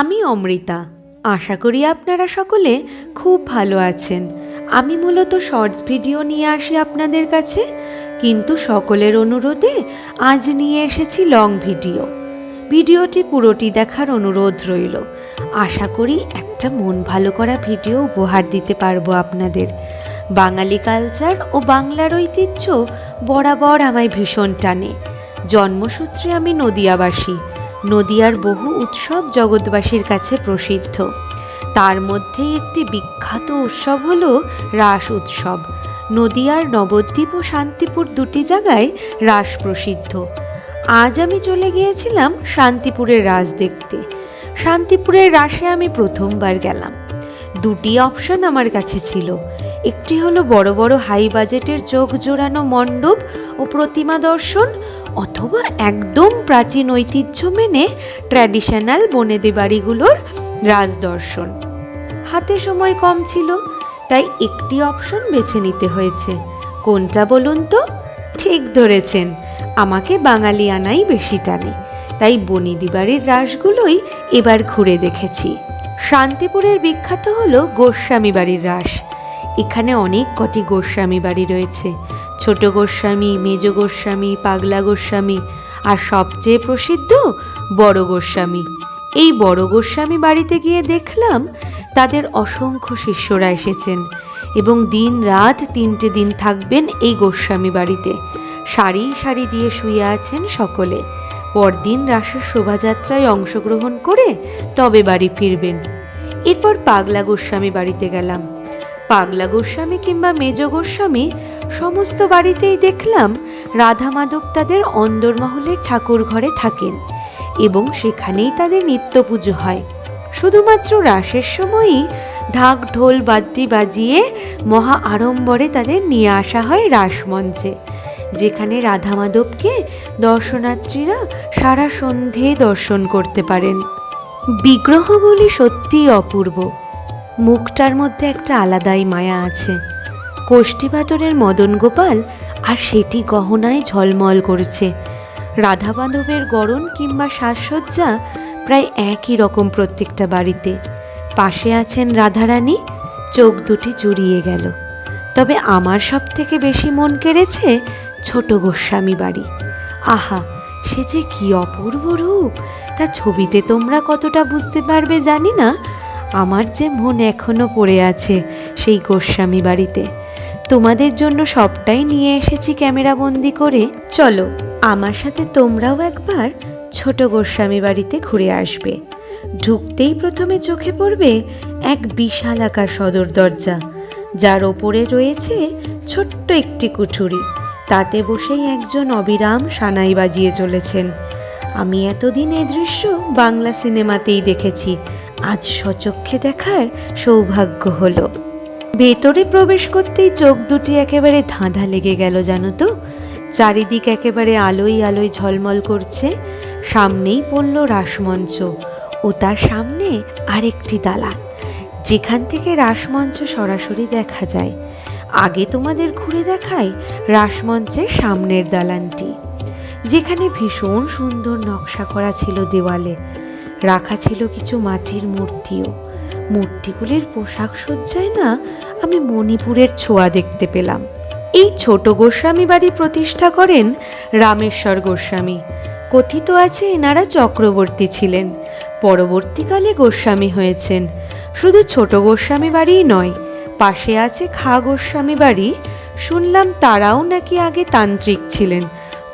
আমি অমৃতা। আশা করি আপনারা সকলে খুব ভালো আছেন। আমি মূলত শর্টস ভিডিও নিয়ে আসি আপনাদের কাছে, কিন্তু সকলের অনুরোধে আজ নিয়ে এসেছি লং ভিডিও। ভিডিওটি পুরোটি দেখার অনুরোধ রইল। আশা করি একটা মন ভালো করা ভিডিও উপহার দিতে পারব আপনাদের। বাঙালি কালচার ও বাংলার ঐতিহ্য বরাবর আমায় ভীষণ টানে। জন্মসূত্রে আমি নদিয়াবাসী। নদিয়ার বহু উৎসব জগৎবাসীর কাছে প্রসিদ্ধ। তার মধ্যে একটি বিখ্যাত উৎসব হল রাস উৎসব। নদিয়ার নবদ্বীপ ও শান্তিপুর দুটি জায়গায় রাস প্রসিদ্ধ। আজ আমি চলে গিয়েছিলাম শান্তিপুরের রাস দেখতে। শান্তিপুরের রাসে আমি প্রথমবার গেলাম। দুটি অপশন আমার কাছে ছিল। একটি হলো বড় বড় হাই বাজেটের চোখ জোড়ানো মণ্ডপ ও প্রতিমা দর্শন অথবা একদম প্রাচীন ঐতিহ্য মেনে ট্র্যাডিশনাল বনেদি বাড়িগুলোর রাজদর্শন। হাতে সময় কম ছিল, তাই একটি অপশন বেছে নিতে হয়েছে। কোনটা বলুন তো? ঠিক ধরেছেন, আমাকে বাঙালিয়ানাই বেশি টানে, তাই বনিদি বাড়ির রাসগুলোই এবার ঘুরে দেখেছি। শান্তিপুরের বিখ্যাত হলো গোস্বামী বাড়ির রাস। এখানে অনেক কটি গোস্বামী বাড়ি রয়েছে। ছোট গোস্বামী, মেজ গোস্বামী, পাগলা গোস্বামী আর সবচেয়ে প্রসিদ্ধ বড় গোস্বামী। এই বড় গোস্বামী বাড়িতে গিয়ে দেখলাম তাদের অসংখ্য শিষ্যরা এসেছেন এবং দিন রাত তিনটে দিন থাকবেন এই গোস্বামী বাড়িতে। সারি সারি দিয়ে শুয়ে আছেন সকলে। পরদিন রাসের শোভাযাত্রায় অংশগ্রহণ করে তবে বাড়ি ফিরবেন। এরপর পাগলা গোস্বামী বাড়িতে গেলাম। পাগলা গোস্বামী কিংবা মেজ গোস্বামী সমস্ত বাড়িতেই দেখলাম রাধা মাধব তাদের অন্দরমহলের ঠাকুর ঘরে থাকেন এবং সেখানেই তাদের নিত্য পুজো হয়। শুধুমাত্র রাসের সময়ই ঢাক ঢোল বাদ্যি বাজিয়ে মহা আড়ম্বরে তাদের নিয়ে আসা হয় রাসমঞ্চে যেখানে রাধা মাধবকে দর্শনার্থীরা সারা সন্ধে দর্শন করতে পারেন। বিগ্রহগুলি সত্যিই অপূর্ব। মুখটার মধ্যে একটা আলাদাই মায়া আছে। কোষ্ঠীপাতরের মদন গোপাল আর সেটি গহনায় ঝলমল করছে। রাধা মাধবের গড়ন কিংবা সাজসজ্জা প্রায় একই রকম প্রত্যেকটা বাড়িতে। পাশে আছেন রাধারানী, চোখ দুটি জুড়িয়ে গেল। তবে আমার সব থেকে বেশি মন কেড়েছে ছোট গোস্বামী বাড়ি। আহা, সে যে কি অপূর্ব রূপ! তা ছবিতে তোমরা কতটা বুঝতে পারবে জানি না। আমার যে মন এখনও পড়ে আছে সেই গোস্বামী বাড়িতে। তোমাদের জন্য সবটাই নিয়ে এসেছি ক্যামেরা বন্দি করে। চলো, আমার সাথে তোমরাও একবার ছোট গোস্বামী বাড়িতে ঘুরে আসবে। ঢুকতেই প্রথমে চোখে পড়বে এক বিশাল আকার সদর দরজা, যার ওপরে রয়েছে ছোট্ট একটি কুঠুরি। তাতে বসেই একজন অবিরাম সানাই বাজিয়ে চলেছেন। আমি এতদিন এ দৃশ্য বাংলা সিনেমাতেই দেখেছি। আজ সচক্ষে দেখার সৌভাগ্য হলো। ভেতরে প্রবেশ করতেই চোখ দুটি একেবারে ধাঁধা লেগে গেল, জানো তো। চারিদিক একেবারে আলোয় আলোয় ঝলমল করছে। সামনেই পড়ল রাসমঞ্চ ও তার সামনে আরেকটি দালান। যেখান থেকে রাসমঞ্চ সরাসরি দেখা যায়। আগে তোমাদের ঘুরে দেখাই রাসমঞ্চের সামনের দালানটি। যেখানে ভীষণ সুন্দর নকশা করা ছিল দেওয়ালে। রাখা ছিল কিছু মাটির মূর্তিও। মূর্তিগুলির পোশাক সজ্জায় না আমি মণিপুরের ছোঁয়া দেখতে পেলাম। এই ছোট গোস্বামী বাড়ি প্রতিষ্ঠা করেন রামেশ্বর গোস্বামী। কথিত আছে এনারা চক্রবর্তী ছিলেন। পরবর্তীকালে গোস্বামী হয়েছেন। শুধু ছোট গোস্বামী বাড়িই নয়, পাশে আছে খা গোস্বামী বাড়ি। শুনলাম তারাও নাকি আগে তান্ত্রিক ছিলেন।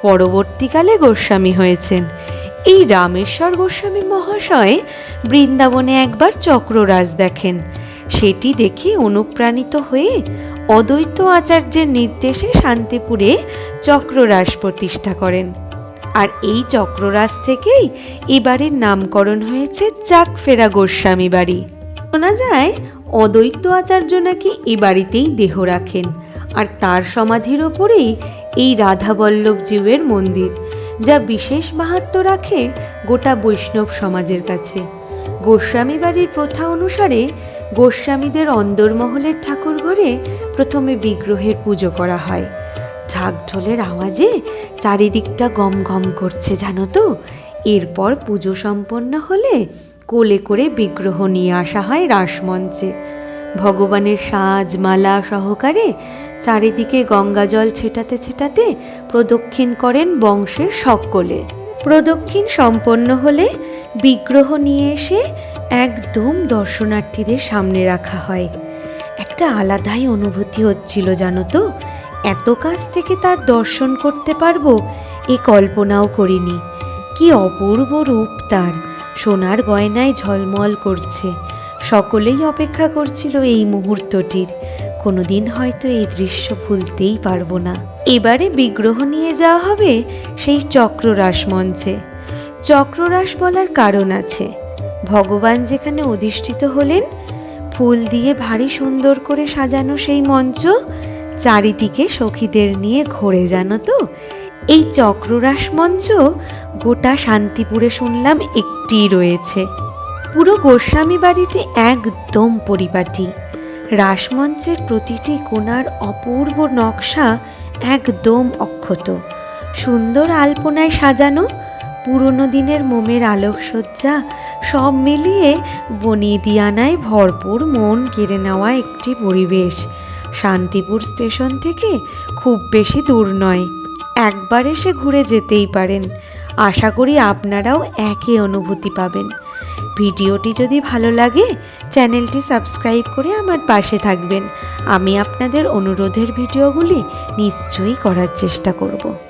পরবর্তীকালে গোস্বামী হয়েছেন। এই রামেশ্বর গোস্বামী মহাশয় বৃন্দাবনে একবার চক্ররাজ দেখেন। সেটি দেখে অনুপ্রাণিত হয়ে অদ্বৈত আচার্যের নির্দেশে শান্তিপুরে চক্ররাস প্রতিষ্ঠা করেন। আর এই চক্ররাস থেকেই এবারের নামকরণ হয়েছে চাকফেরা গোস্বামী বাড়ি। শোনা যায়, অদ্বৈত আচার্য নাকি এ বাড়িতেই দেহ রাখেন। আর তার সমাধির ওপরেই এই রাধাবল্লভ জীবের মন্দির, যা বিশেষ মাহাত্ম রাখে গোটা বৈষ্ণব সমাজের কাছে। গোস্বামী বাড়ির প্রথা অনুসারে গোস্বামীদের অন্দরমহলের ঠাকুর ঘরে প্রথমে বিগ্রহের পুজো করা হয়। ঝাঁক ঢোলের আওয়াজে চারিদিকটা গম গম করছে, জানো তো? এরপর পুজো সম্পন্ন হলে কোলে করে বিগ্রহ নিয়ে আসা হয় রাসমঞ্চে। ভগবানের সাজ মালা সহকারে চারিদিকে গঙ্গা জল ছেটাতে ছেটাতে প্রদক্ষিণ করেন বংশের সকলে। প্রদক্ষিণ সম্পন্ন হলে বিগ্রহ নিয়ে এসে একদম দর্শনার্থীদের সামনে রাখা হয়। একটা আলাদাই অনুভূতি হচ্ছিল, জানো তো? এত কাছ থেকে তার দর্শন করতে পারব, এ কল্পনাও করিনি। কি অপূর্ব রূপ তার, সোনার গয়নায় ঝলমল করছে। সকলেই অপেক্ষা করছিল এই মুহূর্তটির। কোনোদিন হয়তো এই দৃশ্য ভুলতেই পারব না। এবারে বিগ্রহ নিয়ে যাওয়া হবে সেই চক্ররাস মঞ্চে। চক্ররাস বলার কারণ আছে। ভগবান যেখানে অধিষ্ঠিত হলেন, ফুল দিয়ে ভারী সুন্দর করে সাজানো সেই মঞ্চ, চারিদিকে সখীদের নিয়ে ঘোরে জানো তো। এই চক্ররাস মঞ্চ গোটা শান্তিপুরে শুনলাম একটিই রয়েছে। পুরো গোস্বামী বাড়িটি একদম পরিপাটি। রাসমঞ্চের প্রতিটি কোণার অপূর্ব নকশা একদম অক্ষত। সুন্দর আলপনায় সাজানো, পুরনো দিনের মোমের আলোকসজ্জা সব মিলিয়ে বনিদিয়ানায় ভরপুর মন কেড়ে নেওয়া একটি পরিবেশ। শান্তিপুর স্টেশন থেকে খুব বেশি দূর নয়। একবার এসে ঘুরে যেতেই পারেন। আশা করি আপনারাও একই অনুভূতি পাবেন। ভিডিওটি যদি ভালো লাগে, চ্যানেলটি সাবস্ক্রাইব করে আমার পাশে থাকবেন। আমি আপনাদের অনুরোধের ভিডিওগুলি নিশ্চয়ই করার চেষ্টা করব।